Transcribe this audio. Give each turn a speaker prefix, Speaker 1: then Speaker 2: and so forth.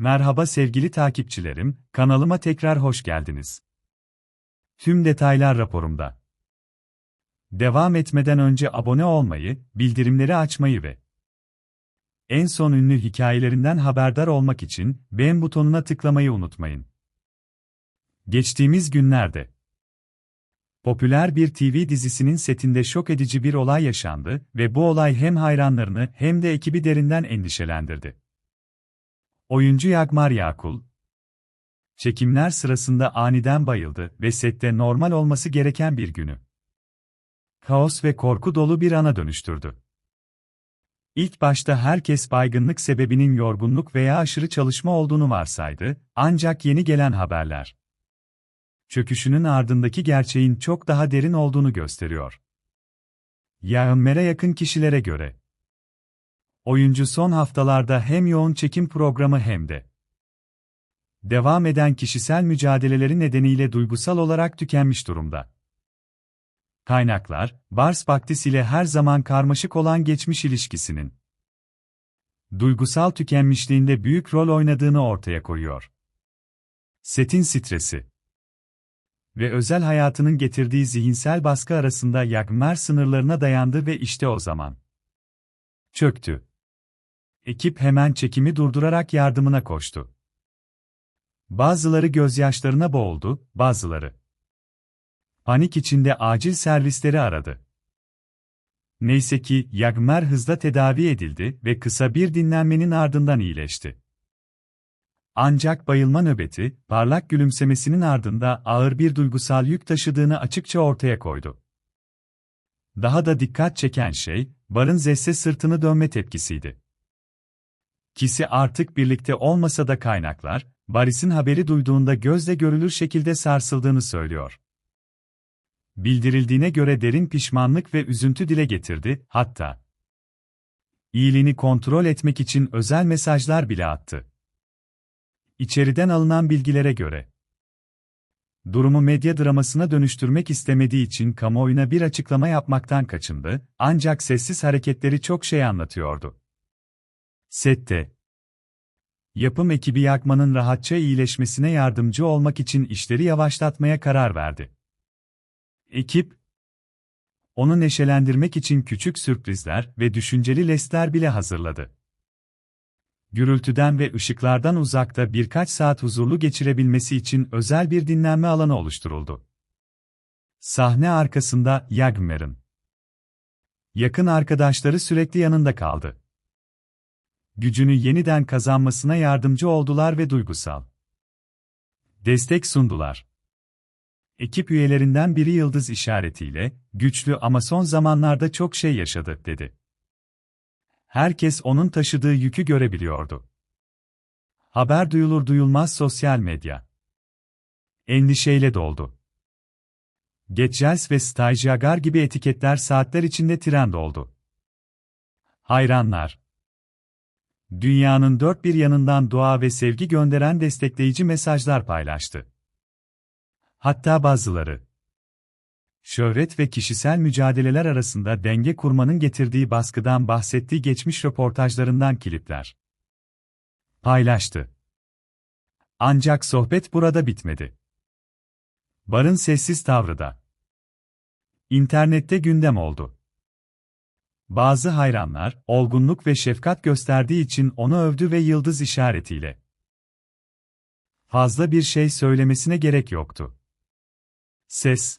Speaker 1: Merhaba sevgili takipçilerim, kanalıma tekrar hoş geldiniz. Tüm detaylar raporumda. Devam etmeden önce abone olmayı, bildirimleri açmayı ve en son ünlü hikayelerinden haberdar olmak için beğen butonuna tıklamayı unutmayın. Geçtiğimiz günlerde popüler bir TV dizisinin setinde şok edici bir olay yaşandı ve bu olay hem hayranlarını hem de ekibi derinden endişelendirdi. Oyuncu Yagmar Yakul, çekimler sırasında aniden bayıldı ve sette normal olması gereken bir günü. Kaos ve korku dolu bir ana dönüştürdü. İlk başta herkes baygınlık sebebinin yorgunluk veya aşırı çalışma olduğunu varsaydı, ancak yeni gelen haberler çöküşünün ardındaki gerçeğin çok daha derin olduğunu gösteriyor. Yağmere yakın kişilere göre Oyuncu son haftalarda hem yoğun çekim programı hem de devam eden kişisel mücadeleleri nedeniyle duygusal olarak tükenmiş durumda. Kaynaklar, Bars Baktis ile her zaman karmaşık olan geçmiş ilişkisinin duygusal tükenmişliğinde büyük rol oynadığını ortaya koyuyor. Setin stresi ve özel hayatının getirdiği zihinsel baskı arasında Yagmer sınırlarına dayandı ve işte o zaman çöktü. Ekip hemen çekimi durdurarak yardımına koştu. Bazıları gözyaşlarına boğuldu, bazıları panik içinde acil servisleri aradı. Neyse ki Yagmer hızla tedavi edildi ve kısa bir dinlenmenin ardından iyileşti. Ancak bayılma nöbeti, parlak gülümsemesinin ardında ağır bir duygusal yük taşıdığını açıkça ortaya koydu. Daha da dikkat çeken şey, Barın Zesse sırtını dönme tepkisiydi. Kisi artık birlikte olmasa da kaynaklar, Baris'in haberi duyduğunda gözle görülür şekilde sarsıldığını söylüyor. Bildirildiğine göre derin pişmanlık ve üzüntü dile getirdi, hatta iyiliğini kontrol etmek için özel mesajlar bile attı. İçeriden alınan bilgilere göre durumu medya dramasına dönüştürmek istemediği için kamuoyuna bir açıklama yapmaktan kaçındı, ancak sessiz hareketleri çok şey anlatıyordu. Sette. Yapım ekibi yakmanın rahatça iyileşmesine yardımcı olmak için işleri yavaşlatmaya karar verdi. Ekip, onu neşelendirmek için küçük sürprizler ve düşünceli lestler bile hazırladı. Gürültüden ve ışıklardan uzakta birkaç saat huzurlu geçirebilmesi için özel bir dinlenme alanı oluşturuldu. Sahne arkasında Yagmer'ın yakın arkadaşları sürekli yanında kaldı gücünü yeniden kazanmasına yardımcı oldular ve duygusal destek sundular. Ekip üyelerinden biri yıldız işaretiyle, güçlü ama son zamanlarda çok şey yaşadı, dedi. Herkes onun taşıdığı yükü görebiliyordu. Haber duyulur duyulmaz sosyal medya. Endişeyle doldu. Geçels ve stajyagar gibi etiketler saatler içinde trend oldu. Hayranlar, dünyanın dört bir yanından dua ve sevgi gönderen destekleyici mesajlar paylaştı. Hatta bazıları, şöhret ve kişisel mücadeleler arasında denge kurmanın getirdiği baskıdan bahsettiği geçmiş röportajlarından klipler paylaştı. Ancak sohbet burada bitmedi. Barın sessiz tavrı da internette gündem oldu. Bazı hayranlar, olgunluk ve şefkat gösterdiği için onu övdü ve yıldız işaretiyle. Fazla bir şey söylemesine gerek yoktu. Ses